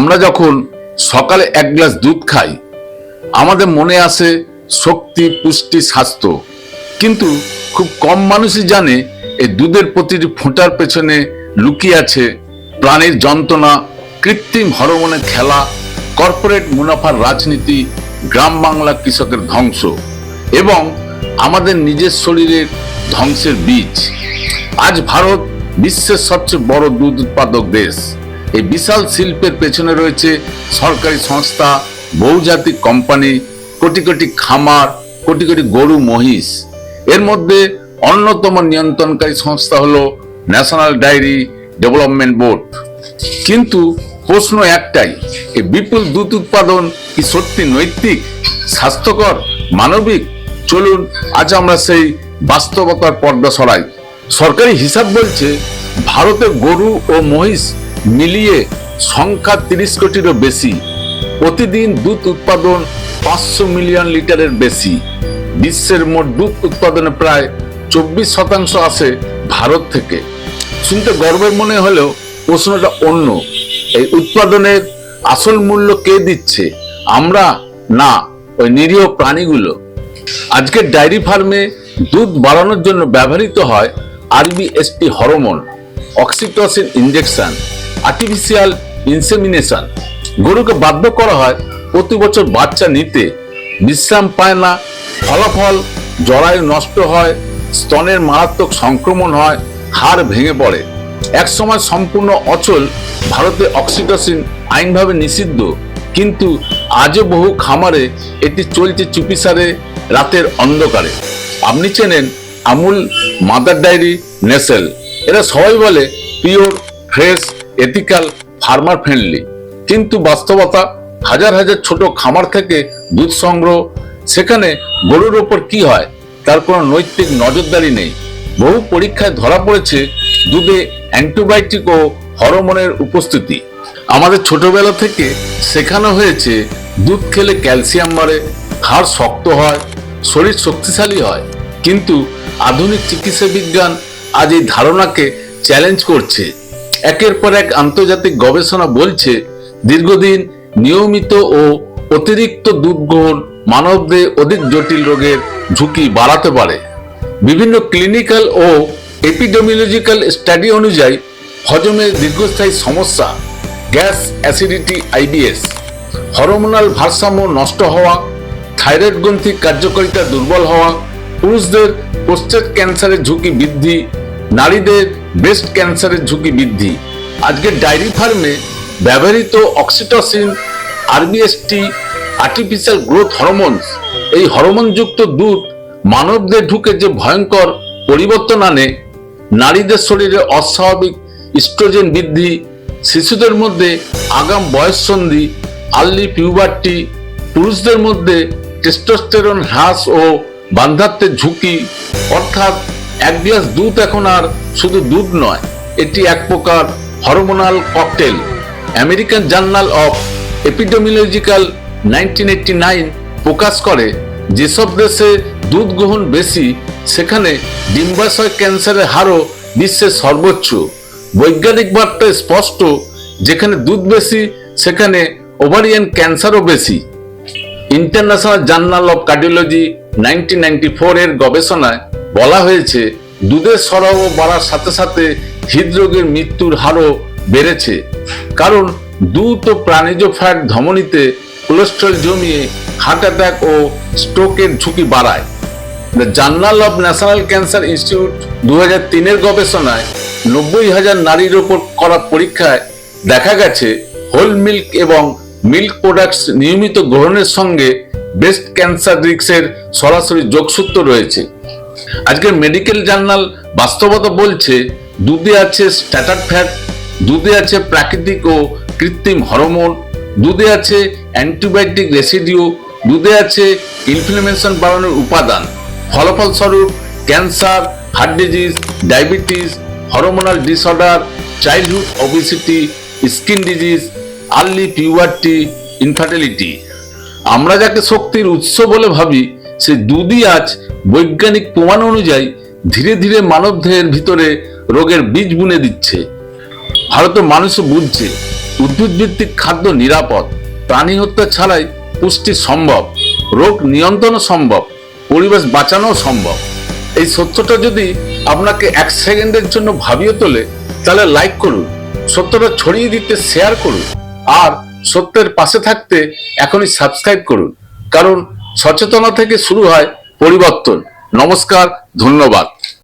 আমরা যখন সকালে এক গ্লাস দুধ খাই, আমাদের মনে আসে শক্তি, পুষ্টি, স্বাস্থ্য। কিন্তু খুব কম মানুষই জানে এই দুধের প্রতিটি ফোঁটার পেছনে লুকিয়ে আছে প্রাণীর যন্ত্রণা, কৃত্রিম হরমোনের খেলা, কর্পোরেট মুনাফার রাজনীতি, গ্রাম বাংলা কৃষকের ধ্বংস এবং আমাদের নিজের শরীরের ধ্বংসের বীজ। আজ ভারত বিশ্বের সবচেয়ে বড় দুধ উৎপাদক দেশ। এই বিশাল শিল্পের পেছনে রয়েছে সরকারি সংস্থা, বহুজাতিক কোম্পানি, কোটি কোটি খামার, কোটি কোটি গরু, মহিষ। এর মধ্যে অন্যতম নিয়ন্ত্রণকারী সংস্থা হলো ন্যাশনাল ডায়েরি ডেভেলপমেন্ট বোর্ড। কিন্তু প্রশ্ন একটাই, এই বিপুল দুধ উৎপাদন কি সত্যি নৈতিক, স্বাস্থ্যকর, মানবিক? চলুন, আজ আমরা সেই বাস্তবতার পর্দা সরাই। সরকারি হিসাব বলছে, ভারতে গরু ও মহিষ মিলিয়ে সংখ্যা তিরিশ কোটিরও বেশি। প্রতিদিন দুধ উৎপাদন পাঁচশো মিলিয়ন লিটারের বেশি। বিশ্বের মোট দুধ উৎপাদনে প্রায় চব্বিশ শতাংশ আসে ভারত থেকে। শুনতে গর্বের মনে হলেও প্রশ্নটা অন্য। এই উৎপাদনের আসল মূল্য কে দিচ্ছে? আমরা? না, ওই নিরীহ প্রাণীগুলো। আজকের ডায়েরি ফার্মে দুধ বাড়ানোর জন্য ব্যবহৃত হয় rBST hormone, oxytocin injection. Artificial insemination গরুকে বাধ্য করা হয় প্রতি বছর বাচ্চা নিতে। বিশ্রাম পায় না। ফলাফল, জরায়ু নষ্ট হয়। স্তনের মারাত্মক সংক্রমণ হয়। হাড় ভেঙে পড়ে। একসময় সম্পূর্ণ অচল। ভারতে অক্সিটোসিন আইনভাবে নিষিদ্ধ। কিন্তু আজও বহু খামারে এটি চলছে চুপিসারে রাতের অন্ধকারে। আপনি চেনেন আমুল মাদার ডায়েরি নেসেল। এরা সবাই বলে pure, fresh ethical farmer friendly কিন্তু বাস্তবতা হাজার হাজার ছোট খামার থেকে দুধ সংগ্রহ, সেখানে গরুর ওপর কি হয়, তার কোনো নৈতিক নজরদারি নেই। বহু পরীক্ষায় ধরা পড়েছে দুধে অ্যান্টিবায়োটিক ও হরমোনের উপস্থিতি। আমাদের ছোটবেলা থেকে শেখানো হয়েছে, দুধ খেলে ক্যালসিয়াম বাড়ে হাড় শক্ত হয়, শরীর শক্তিশালী হয়। কিন্তু আধুনিক চিকিৎসা বিজ্ঞান আজ এই ধারণাকে চ্যালেঞ্জ করছে। একের পর এক আন্তর্জাতিক গবেষণা বলছে, দীর্ঘদিন নিয়মিত ও অতিরিক্ত দুধ গ্রহণ মানবদের অধিক জটিল রোগের ঝুঁকি বাড়াতে পারে। বিভিন্ন ক্লিনিক্যাল ও এপিডেমিওলজিক্যাল স্টাডি অনুযায়ী হজমের দীর্ঘস্থায়ী সমস্যা, গ্যাস অ্যাসিডিটি, আইবিএস, হরমোনাল ভারসাম্য নষ্ট হওয়া, থাইরয়েড গ্রন্থির কার্যকারিতা দুর্বল হওয়া, পুরুষদের প্রোস্টেট ক্যান্সারের ঝুঁকি বৃদ্ধি, নারীদের ব্রেস্ট ক্যান্সারের ঝুঁকি বৃদ্ধি। আজকের ডায়েরি ফার্মে ব্যবহৃত oxytocin rBST artificial growth hormones এই হরমোনযুক্ত দুধ মানবদের ঢুকে যে ভয়ঙ্কর পরিবর্তন আনে, নারীদের শরীরে অস্বাভাবিক ইস্ট্রোজেন বৃদ্ধি, শিশুদের মধ্যে আগাম বয়ঃসন্ধি আর্লি পিউবার্টি পুরুষদের মধ্যে টেস্টোস্টেরন হ্রাস ও বান্ধাত্বের ঝুঁকি, অর্থাৎ এক গ্লাস দুধ এখন আর শুধু দুধ নয়, এটি এক প্রকার hormonal cocktail American journal of epidemiological nineteen প্রকাশ করে যেসব দেশে দুধ গ্রহণ বেশি, সেখানে ডিম্বাশয় ক্যান্সারের হারও বিশ্বের সর্বোচ্চ। বৈজ্ঞানিক বার্তা স্পষ্ট, যেখানে দুধ বেশি, সেখানে ওভারিয়ান ক্যান্সারও বেশি। International journal of cardiology nineteen এর গবেষণায় বলা হয়েছে, দুধের সরবরাহ বাড়ার সাথে সাথে হৃদরোগের মৃত্যুর হারও বেড়েছে। কারণ দুধ ও প্রাণীজ ফ্যাট ধমনীতে কোলেস্ট্রল জমিয়ে হার্ট অ্যাটাক ও স্ট্রোকের ঝুঁকি বাড়ায়। The journal of national cancer institute দু হাজার তিনের গবেষণায় নব্বই হাজার নারীর ওপর করা পরীক্ষায় দেখা গেছে, হোল মিল্ক এবং মিল্ক প্রোডাক্টস নিয়মিত গ্রহণের সঙ্গে ব্রেস্ট ক্যান্সার রিস্কের সরাসরি যোগসূত্র রয়েছে। আজকের মেডিকেল জার্নাল বাস্তবতা বলছে, দুধে আছে স্ট্যাটার ফ্যাট দুধে আছে প্রাকৃতিক ও কৃত্রিম হরমোন দুধে আছে অ্যান্টিবায়োটিক রেসিডিও দুধে আছে ইনফ্লামেশন বাড়ানোর উপাদান। ফলাফলস্বরূপ cancer heart disease diabetes hormonal disorder childhood obesity skin disease early puberty infertility আমরা যাকে শক্তির উৎস বলে ভাবি সে দুধই আজ বৈজ্ঞানিক প্রমাণ অনুযায়ী ধীরে ধীরে মানবদেহের ভিতরে রোগের বীজ বুনে দিচ্ছে। ভারতের মানুষ বুঝছে উদ্ভিদ ভিত্তিক খাদ্য নিরাপদ, প্রাণী হত্যা ছাড়াই পুষ্টি সম্ভব, রোগ নিয়ন্ত্রণ সম্ভব, পরিবেশ বাঁচানো সম্ভব। এই সত্যটা যদি আপনাকে এক সেকেন্ডের জন্য ভাবিয়ে তোলে, তাহলে লাইক করুন, সত্যটা ছড়িয়ে দিতে শেয়ার করুন, আর সত্যের পাশে থাকতে এখনই সাবস্ক্রাইব করুন, কারণ সচেতনতা থেকে শুরু হয় পরিবর্তন। নমস্কার ধন্যবাদ।